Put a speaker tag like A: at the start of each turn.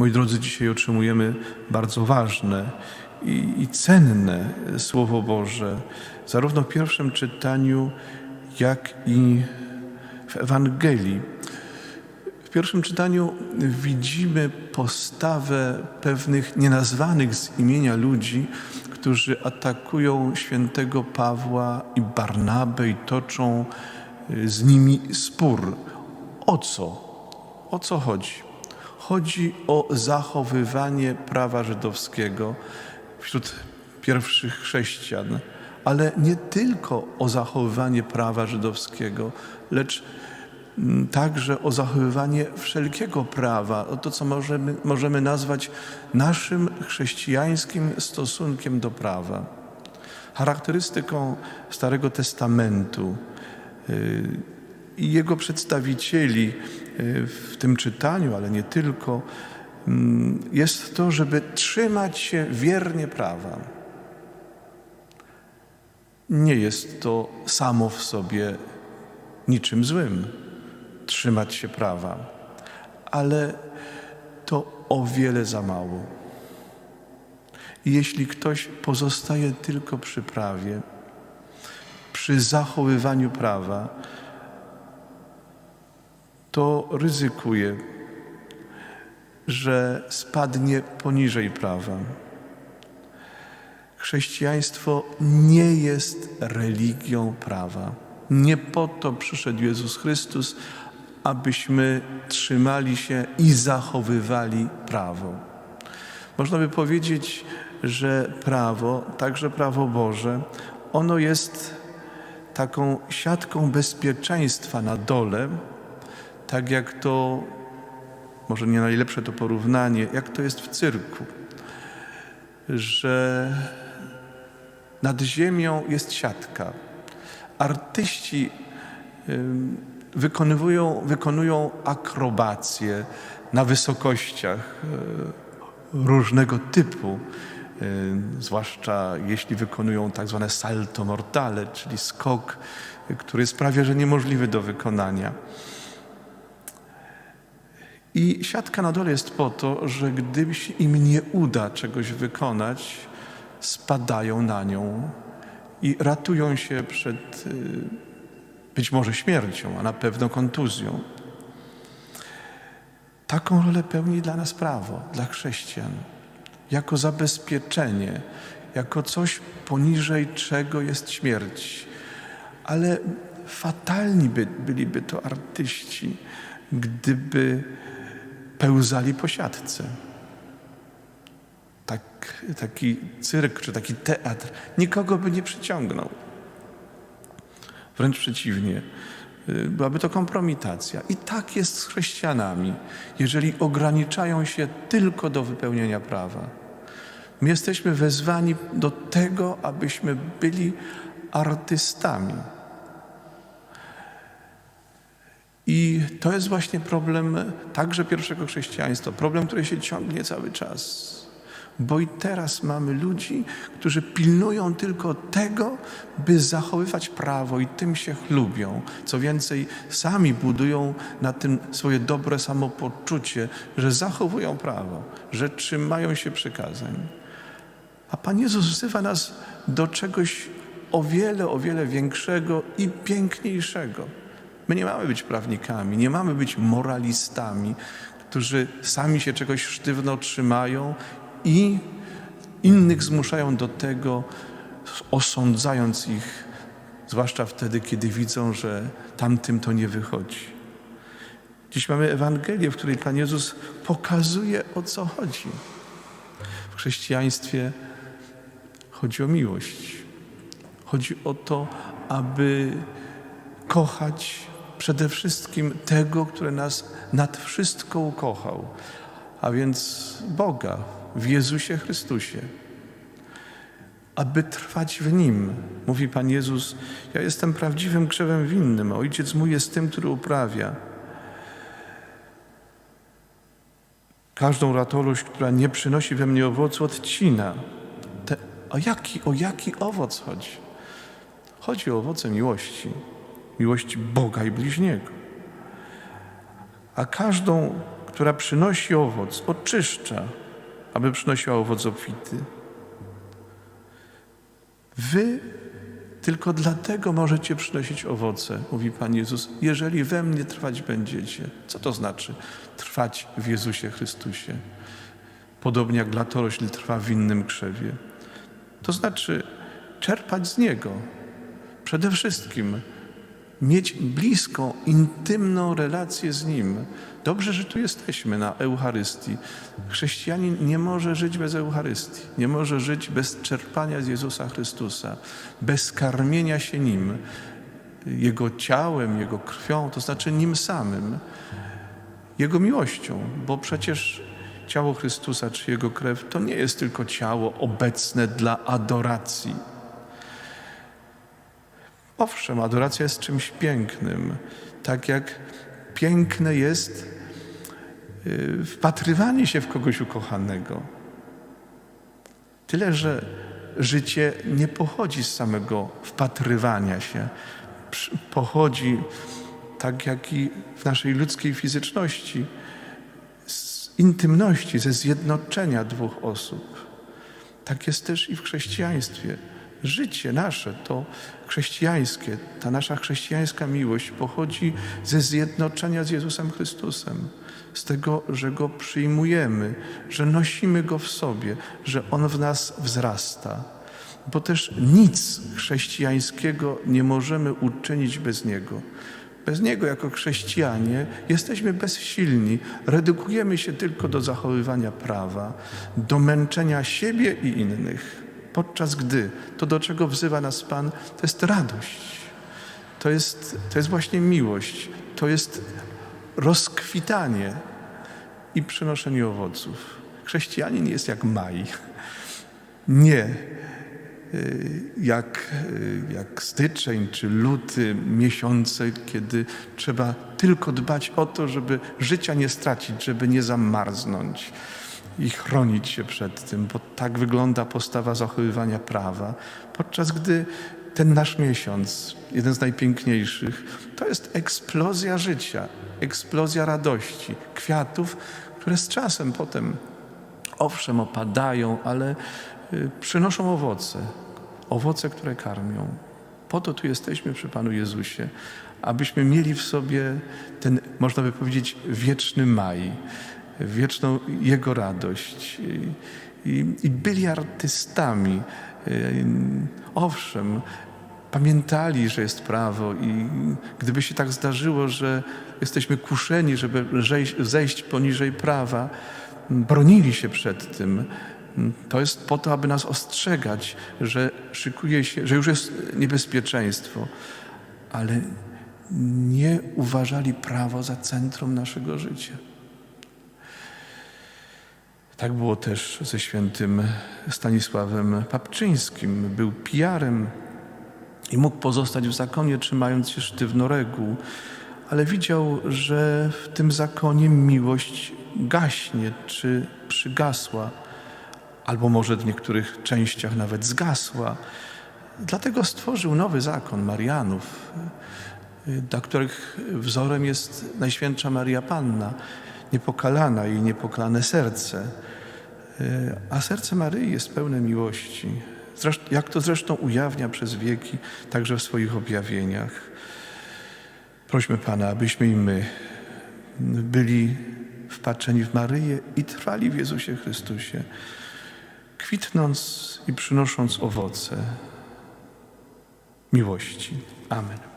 A: Moi drodzy, dzisiaj otrzymujemy bardzo ważne i, i cenne Słowo Boże, zarówno w pierwszym czytaniu, jak i w Ewangelii. W pierwszym czytaniu widzimy postawę pewnych nienazwanych z imienia ludzi, którzy atakują świętego Pawła i Barnabę i toczą y, z nimi spór. O co? O co chodzi? Chodzi o zachowywanie prawa żydowskiego wśród pierwszych chrześcijan, ale nie tylko o zachowywanie prawa żydowskiego, lecz mm, także o zachowywanie wszelkiego prawa, o to, co możemy, możemy nazwać naszym chrześcijańskim stosunkiem do prawa. Charakterystyką Starego Testamentu y, i jego przedstawicieli y, w tym czytaniu, ale nie tylko, mm, jest to, żeby trzymać się wiernie prawa. Nie jest to samo w sobie niczym złym trzymać się prawa, ale to o wiele za mało. Jeśli ktoś pozostaje tylko przy prawie, przy zachowywaniu prawa, to ryzykuje, że spadnie poniżej prawa. Chrześcijaństwo nie jest religią prawa. Nie po to przyszedł Jezus Chrystus, abyśmy trzymali się i zachowywali prawo. Można by powiedzieć, że prawo, także prawo Boże, ono jest taką siatką bezpieczeństwa na dole, tak jak to, może nie najlepsze to porównanie, jak to jest w cyrku, że nad ziemią jest siatka. Artyści wykonują, wykonują akrobacje na wysokościach e, różnego typu, e, zwłaszcza jeśli wykonują tak zwane salto mortale, czyli skok, który jest prawie że niemożliwy do wykonania. I siatka na dole jest po to, że gdyby się im nie uda czegoś wykonać, spadają na nią i ratują się przed y, być może śmiercią, a na pewno kontuzją. Taką rolę pełni dla nas prawo, dla chrześcijan, jako zabezpieczenie, jako coś poniżej czego jest śmierć. Ale fatalni by, byliby to artyści, gdyby pełzali po siatce. Tak, taki cyrk czy taki teatr nikogo by nie przyciągnął. Wręcz przeciwnie, y, byłaby to kompromitacja. I tak jest z chrześcijanami, jeżeli ograniczają się tylko do wypełnienia prawa. My jesteśmy wezwani do tego, abyśmy byli artystami. I to jest właśnie problem także pierwszego chrześcijaństwa, problem, który się ciągnie cały czas. Bo i teraz mamy ludzi, którzy pilnują tylko tego, by zachowywać prawo i tym się chlubią. Co więcej, sami budują na tym swoje dobre samopoczucie, że zachowują prawo, że trzymają się przykazań. A Pan Jezus wzywa nas do czegoś o wiele, o wiele większego i piękniejszego. My nie mamy być prawnikami, nie mamy być moralistami, którzy sami się czegoś sztywno trzymają i innych zmuszają do tego, osądzając ich, zwłaszcza wtedy, kiedy widzą, że tamtym to nie wychodzi. Dziś mamy Ewangelię, w której Pan Jezus pokazuje, o co chodzi. W chrześcijaństwie chodzi o miłość. Chodzi o to, aby kochać przede wszystkim tego, który nas nad wszystko ukochał, a więc Boga w Jezusie Chrystusie. Aby trwać w Nim, mówi Pan Jezus, ja jestem prawdziwym krzewem winnym, a Ojciec mój jest tym, który uprawia. Każdą ratoluść, która nie przynosi we mnie owocu, odcina. Te, o, jaki, o jaki owoc chodzi? Chodzi o owoce miłości, miłości Boga i bliźniego. A każdą która przynosi owoc, oczyszcza, aby przynosiła owoc obfity. Wy tylko dlatego możecie przynosić owoce, mówi Pan Jezus, jeżeli we mnie trwać będziecie. Co to znaczy trwać w Jezusie Chrystusie? Podobnie jak latorośl trwa w innym krzewie. To znaczy czerpać z Niego. Przede wszystkim mieć bliską, intymną relację z Nim. Dobrze, że tu jesteśmy na Eucharystii. Chrześcijanin nie może żyć bez Eucharystii, nie może żyć bez czerpania z Jezusa Chrystusa, bez karmienia się Nim, Jego ciałem, Jego krwią, to znaczy Nim samym, Jego miłością, bo przecież ciało Chrystusa czy Jego krew to nie jest tylko ciało obecne dla adoracji. Owszem, adoracja jest czymś pięknym, tak jak piękne jest y, wpatrywanie się w kogoś ukochanego. Tyle, że życie nie pochodzi z samego wpatrywania się, pochodzi, tak jak i w naszej ludzkiej fizyczności, z intymności, ze zjednoczenia dwóch osób. Tak jest też i w chrześcijaństwie. Życie nasze, to chrześcijańskie, ta nasza chrześcijańska miłość pochodzi ze zjednoczenia z Jezusem Chrystusem, z tego, że Go przyjmujemy, że nosimy Go w sobie, że On w nas wzrasta. Bo też nic chrześcijańskiego nie możemy uczynić bez Niego. Bez Niego jako chrześcijanie jesteśmy bezsilni, redukujemy się tylko do zachowywania prawa, do męczenia siebie i innych. Podczas gdy to, do czego wzywa nas Pan, to jest radość, to jest, to jest właśnie miłość, to jest rozkwitanie i przynoszenie owoców. Chrześcijanin jest jak maj. Nie y, jak, y, jak styczeń czy luty, miesiące, kiedy trzeba tylko dbać o to, żeby życia nie stracić, żeby nie zamarznąć i chronić się przed tym, bo tak wygląda postawa zachowywania prawa. Podczas gdy ten nasz miesiąc, jeden z najpiękniejszych, to jest eksplozja życia, eksplozja radości, kwiatów, które z czasem potem owszem opadają, ale y, przynoszą owoce, owoce, które karmią. Po to tu jesteśmy przy Panu Jezusie, abyśmy mieli w sobie ten, można by powiedzieć, wieczny maj, wieczną Jego radość i, i, byli artystami. Y, Owszem, pamiętali, że jest prawo i gdyby się tak zdarzyło, że jesteśmy kuszeni, żeby zejść, poniżej prawa, bronili się przed tym. To jest po to, aby nas ostrzegać, że szykuje się, że już jest niebezpieczeństwo, ale nie uważali prawa za centrum naszego życia. Tak było też ze świętym Stanisławem Papczyńskim. Był pijarem i mógł pozostać w zakonie, trzymając się sztywno reguł, ale widział, że w tym zakonie miłość gaśnie czy przygasła, albo może w niektórych częściach nawet zgasła. Dlatego stworzył nowy zakon Marianów, dla których wzorem jest Najświętsza Maria Panna, niepokalana i niepokalane serce. A serce Maryi jest pełne miłości, jak to zresztą ujawnia przez wieki, także w swoich objawieniach. Prośmy Pana, abyśmy i my byli wpatrzeni w Maryję i trwali w Jezusie Chrystusie, kwitnąc i przynosząc owoce miłości. Amen.